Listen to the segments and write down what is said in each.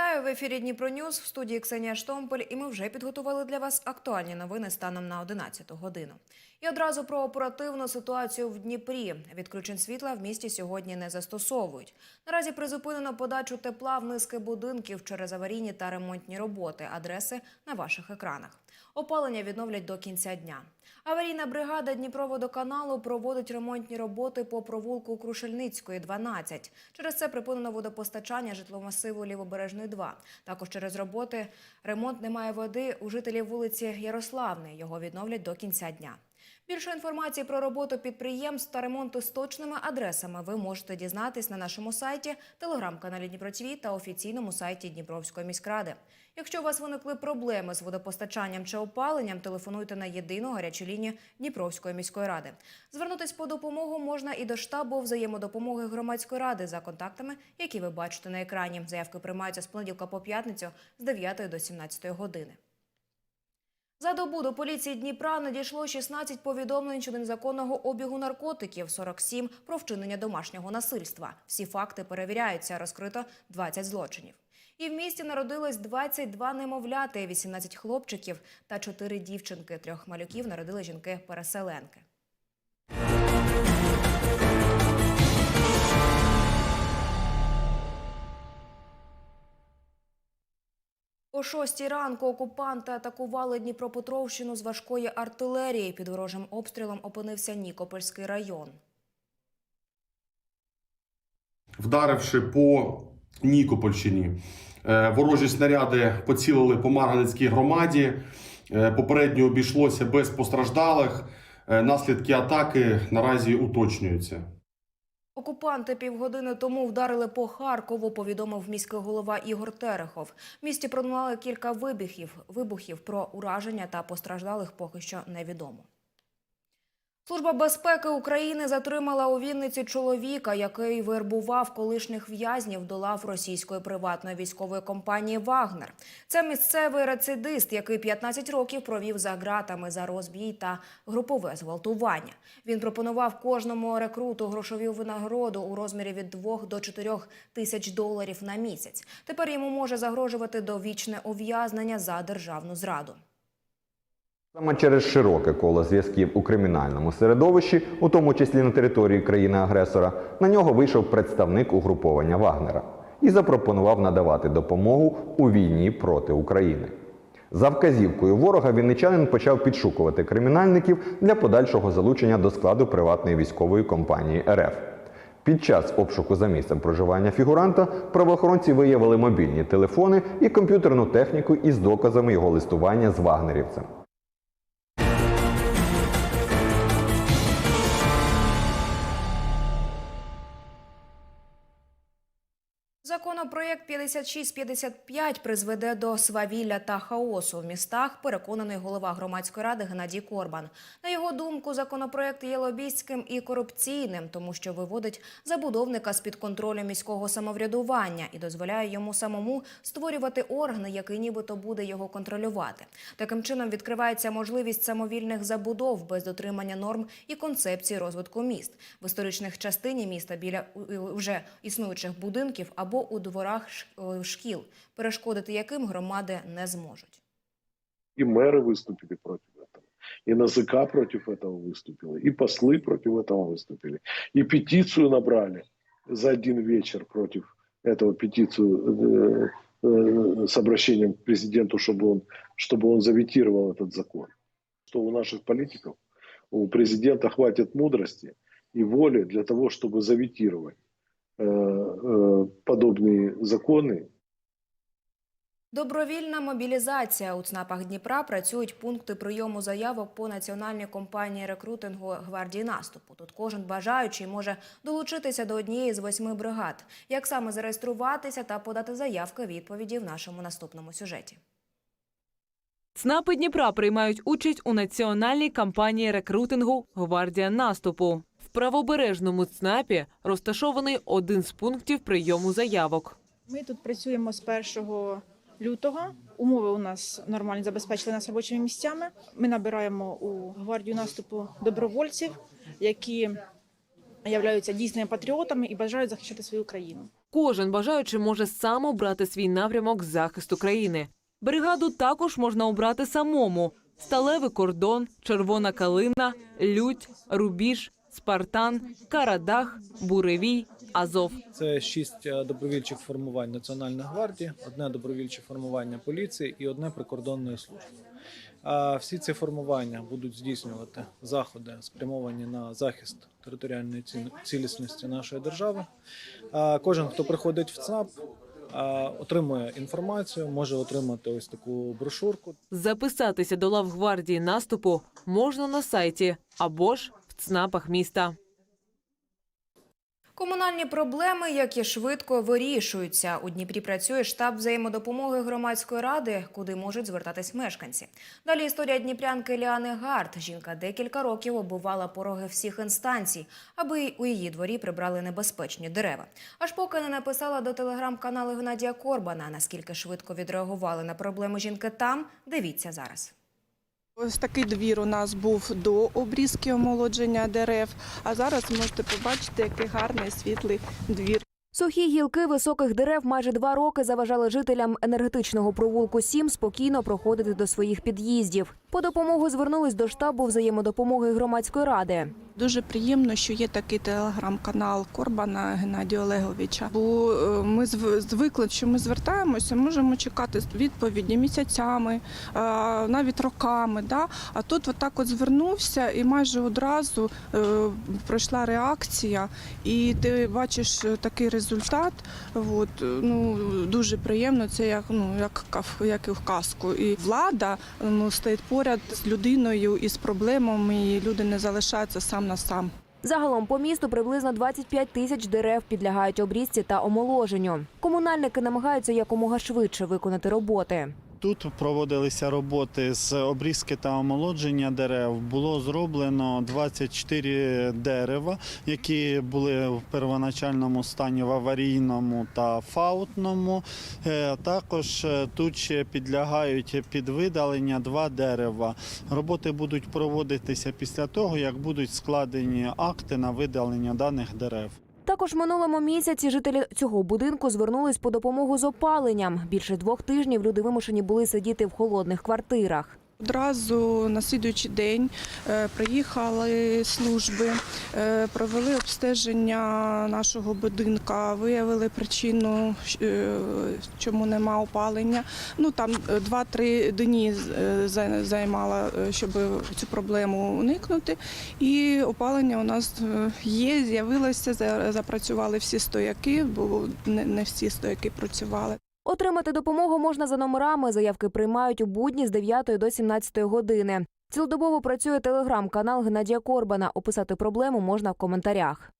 Вітаю в ефірі Дніпро Ньюс, в студії Ксенія Штомпель. І ми вже підготували для вас актуальні новини станом на 11 годину. І одразу про оперативну ситуацію в Дніпрі. Відключень світла в місті сьогодні не застосовують. Наразі призупинено подачу тепла в низки будинків через аварійні та ремонтні роботи. Адреси на ваших екранах. Опалення відновлять до кінця дня. Аварійна бригада Дніпроводоканалу проводить ремонтні роботи по провулку Крушельницької, 12. Через це припинено водопостачання житломасиву Лівобережної 2. Також через роботи ремонт немає води у жителів вулиці Ярославної. Його відновлять до кінця дня. Більше інформації про роботу підприємств та ремонту з точними адресами ви можете дізнатись на нашому сайті, телеграм-каналі Дніпро та офіційному сайті Дніпровської міськради. Якщо у вас виникли проблеми з водопостачанням чи опаленням, телефонуйте на єдину гарячу лінію Дніпровської міської ради. Звернутись по допомогу можна і до штабу взаємодопомоги громадської ради за контактами, які ви бачите на екрані. Заявки приймаються з понеділка по п'ятницю з 9 до 17 години. За добу до поліції Дніпра надійшло 16 повідомлень щодо незаконного обігу наркотиків, 47 про вчинення домашнього насильства. Всі факти перевіряються, розкрито 20 злочинів. І в місті народилось 22 немовляти, 18 хлопчиків та 4 дівчинки. Трьох малюків народили жінки-переселенки. О шостій ранку окупанти атакували Дніпропетровщину з важкої артилерії. Під ворожим обстрілом опинився Нікопольський район. вдаривши по Нікопольщині. Е, Ворожі снаряди поцілили по Марганецькій громаді. Е, Попередньо обійшлося без постраждалих. Е, Наслідки атаки наразі уточнюються. Окупанти півгодини тому вдарили по Харкову, повідомив міський голова Ігор Терехов. В місті пролунали кілька вибухів. Вибухів про ураження та постраждалих поки що невідомо. Служба безпеки України затримала у Вінниці чоловіка, який вербував колишніх в'язнів до лав російської приватної військової компанії Вагнер. Це місцевий рецидист, який 15 років провів за ґратами за розбій та групове зґвалтування. Він пропонував кожному рекруту грошову винагороду у розмірі від 2 до 4 тисяч доларів на місяць. Тепер йому може загрожувати довічне ув'язнення за державну зраду. Саме через широке коло зв'язків у кримінальному середовищі, у тому числі на території країни-агресора, на нього вийшов представник угруповання Вагнера і запропонував надавати допомогу у війні проти України. За вказівкою ворога вінничанин почав підшукувати кримінальників для подальшого залучення до складу приватної військової компанії РФ. Під час обшуку за місцем проживання фігуранта правоохоронці виявили мобільні телефони і комп'ютерну техніку із доказами його листування з вагнерівцем. Законопроєкт 5655 призведе до свавілля та хаосу в містах, переконаний голова громадської ради Геннадій Корбан. На його думку, законопроєкт є лобістським і корупційним, тому що виводить забудовника з під контролю міського самоврядування і дозволяє йому самому створювати органи, який нібито буде його контролювати. Таким чином відкривається можливість самовільних забудов без дотримання норм і концепції розвитку міст в історичних частині міста біля вже існуючих будинків або у дворах ш- е, шкіл, перешкодити яким громади не зможуть. И мэры выступили против этого. И НАЗК против этого выступила. И послы против этого выступили. И петицию набрали за один вечер против этого петицию э, э, с обращением к президенту, чтобы он, чтобы он заветировал этот закон. Что у наших политиков, у президента хватит мудрости и воли для того, чтобы заветировать э, э, подобные законы Добровільна мобілізація у ЦНАПах Дніпра працюють пункти прийому заявок по національній компанії рекрутингу гвардії наступу. Тут кожен бажаючий може долучитися до однієї з восьми бригад. Як саме зареєструватися та подати заявки відповіді в нашому наступному сюжеті. ЦНАПи Дніпра приймають участь у національній кампанії рекрутингу Гвардія наступу. Правобережному ЦНАПі розташований один з пунктів прийому заявок. Ми тут працюємо з 1 лютого. Умови у нас нормально забезпечили нас робочими місцями. Ми набираємо у гвардію наступу добровольців, які являються дійсними патріотами і бажають захищати свою країну. Кожен бажаючий може сам обрати свій напрямок захисту країни. Бригаду також можна обрати самому: сталевий кордон, червона калина, лють, рубіж, спартан, карадах, буревій, азов. Це шість е, добровільчих формувань Національної гвардії, одне добровільче формування поліції і одне прикордонної служби. А всі ці формування будуть здійснювати заходи, спрямовані на захист територіальної цілісності нашої держави. Кожен, хто приходить в ЦНАП, отримує інформацію, може отримати ось таку брошурку. Записатися до лав гвардії наступу можна на сайті або ж ЦНАПах міста. Комунальні проблеми, які швидко вирішуються. У Дніпрі працює штаб взаємодопомоги громадської ради, куди можуть звертатись мешканці. Далі історія дніпрянки Ліани Гарт. Жінка декілька років оббивала пороги всіх інстанцій, аби у її дворі прибрали небезпечні дерева. Аж поки не написала до телеграм-каналу Геннадія Корбана. Наскільки швидко відреагували на проблеми жінки там, дивіться зараз. Ось такий двір у нас був до обрізки омолодження дерев. А зараз можете побачити, який гарний світлий двір. Сухі гілки високих дерев майже два роки заважали жителям енергетичного провулку 7 спокійно проходити до своїх під'їздів. По допомогу звернулись до штабу взаємодопомоги громадської ради. Дуже приємно, що є такий телеграм-канал Корбана Геннадія Олеговича. Бо е, ми зв- звикли, що ми звертаємося, можемо чекати відповіді місяцями, е, навіть роками. Да? А тут отак от звернувся, і майже одразу е, пройшла реакція, і ти бачиш такий результат. От, ну, дуже приємно, це як, ну, як, як і в казку. І влада ну, стоїть поряд з людиною і з проблемами, і люди не залишаються сам на сам. Загалом по місту приблизно 25 тисяч дерев підлягають обрізці та омоложенню. Комунальники намагаються якомога швидше виконати роботи. Тут проводилися роботи з обрізки та омолодження дерев. Було зроблено 24 дерева, які були в первоначальному стані в аварійному та фаутному. Е, Також е, тут ще підлягають під видалення два дерева. Роботи будуть проводитися після того, як будуть складені акти на видалення даних дерев. Також в минулому місяці жителі цього будинку звернулись по допомогу з опаленням. Більше двох тижнів люди вимушені були сидіти в холодних квартирах. Одразу на слідуючий день е, приїхали служби, е, провели обстеження нашого будинка, виявили причину, е, чому нема опалення. Ну там е, 2-3 дні за- займало, е, щоб цю проблему уникнути. І опалення у нас є, з'явилося, запрацювали всі стояки, бо не всі стояки працювали. Отримати допомогу можна за номерами. Заявки приймають у будні з 9 до 17 години. Цілодобово працює телеграм-канал Геннадія Корбана. Описати проблему можна в коментарях.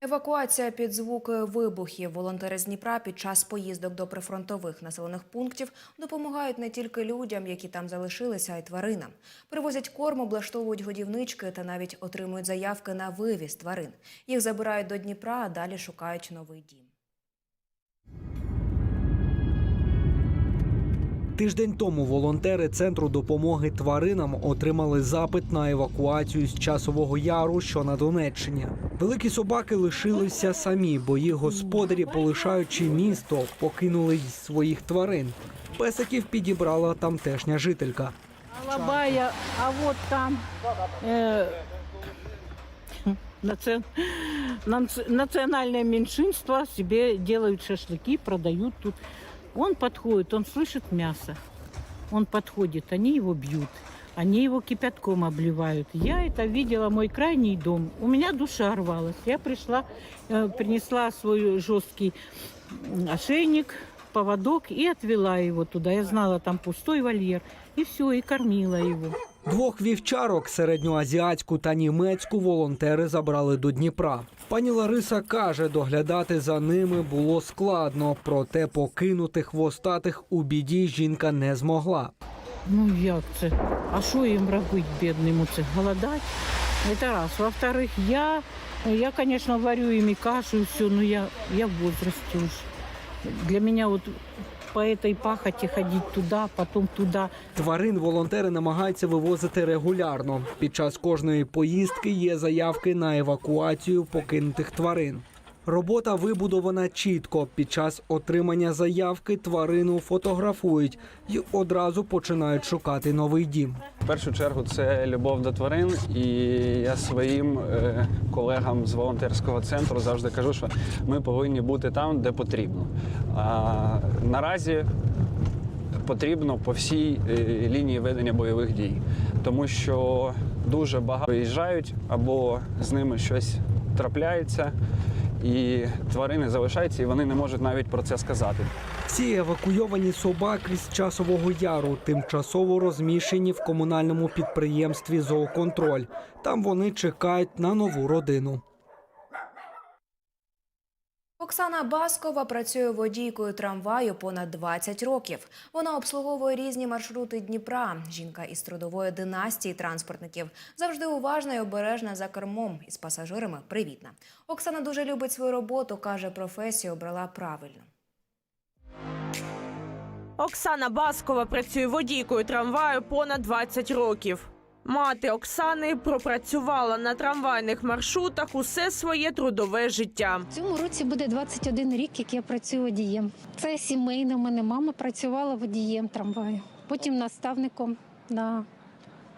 Евакуація під звуки вибухів. Волонтери з Дніпра під час поїздок до прифронтових населених пунктів допомагають не тільки людям, які там залишилися, а й тваринам. Привозять корм, облаштовують годівнички та навіть отримують заявки на вивіз тварин. Їх забирають до Дніпра, а далі шукають новий дім. Тиждень тому волонтери центру допомоги тваринам отримали запит на евакуацію з часового яру, що на Донеччині. Великі собаки лишилися самі, бо їх господарі, полишаючи місто, покинули своїх тварин. Песиків підібрала тамтешня жителька. Алабая, а вот там э, наци- нац- национальное меньшинство себе делают шашлыки, продают тут. Он подходит, он слышит мясо. Он подходит, они его бьют. Они его кипятком обливают. Я это видела, мой крайний дом. У меня душа рвалась. Я пришла, э, принесла свой жесткий м, ошейник, поводок и отвела его туда. Я знала, там пустой вольер. И все, и кормила его. Двох вівчарок середньоазіатську та німецьку волонтери забрали до Дніпра. Пані Лариса каже, доглядати за ними було складно, проте покинути хвостатих у біді жінка не змогла. Ну як це? А що їм робити, бідним, оце голодать? Это раз. Во-вторых, я, я, конечно, варю им и кашу, и все, но я, я в возрасте уже. Для меня вот по этой пахоті ходити туди, потом туда. Тварин волонтери намагаються вивозити регулярно. Під час кожної поїздки є заявки на евакуацію покинутих тварин. Робота вибудована чітко. Під час отримання заявки тварину фотографують і одразу починають шукати новий дім. В першу чергу це любов до тварин, і я своїм е, колегам з волонтерського центру завжди кажу, що ми повинні бути там, де потрібно. А наразі потрібно по всій е, лінії ведення бойових дій, тому що дуже багато виїжджають або з ними щось трапляється, і тварини залишаються, і вони не можуть навіть про це сказати. Всі евакуйовані собаки з часового яру тимчасово розміщені в комунальному підприємстві Зооконтроль. Там вони чекають на нову родину. Оксана Баскова працює водійкою трамваю понад 20 років. Вона обслуговує різні маршрути Дніпра. Жінка із трудової династії транспортників завжди уважна і обережна за кермом. Із пасажирами привітна. Оксана дуже любить свою роботу. каже, професію обрала правильно. Оксана Баскова працює водійкою трамваю понад 20 років. Мати Оксани пропрацювала на трамвайних маршрутах усе своє трудове життя. Цьому році буде 21 рік, як я працюю водієм. Це сімейне. У мене мама працювала водієм трамваю, потім наставником на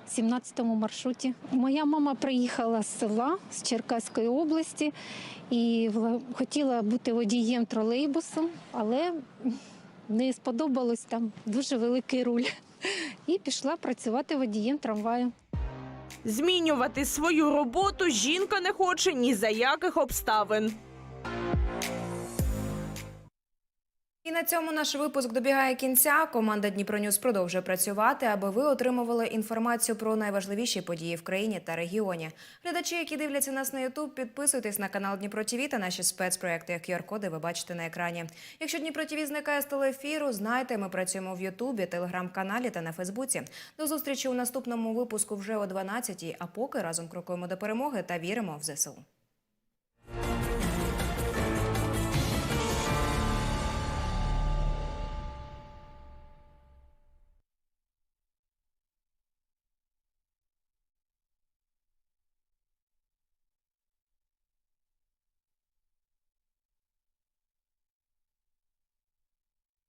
17-му маршруті. Моя мама приїхала з села з Черкаської області і хотіла бути водієм тролейбусом, але не сподобалось там дуже великий руль. І пішла працювати водієм трамваю. Змінювати свою роботу жінка не хоче ні за яких обставин. На цьому наш випуск добігає кінця. Команда Дніпронюс продовжує працювати, аби ви отримували інформацію про найважливіші події в країні та регіоні. Глядачі, які дивляться нас на Ютуб, підписуйтесь на канал Дніпро ТВ та наші спецпроекти. QR-коди ви бачите на екрані. Якщо Дніпро ТВ зникає з телеефіру, знайте, ми працюємо в Ютубі, телеграм-каналі та на Фейсбуці. До зустрічі у наступному випуску вже о 12-й, А поки разом крокуємо до перемоги та віримо в ЗСУ.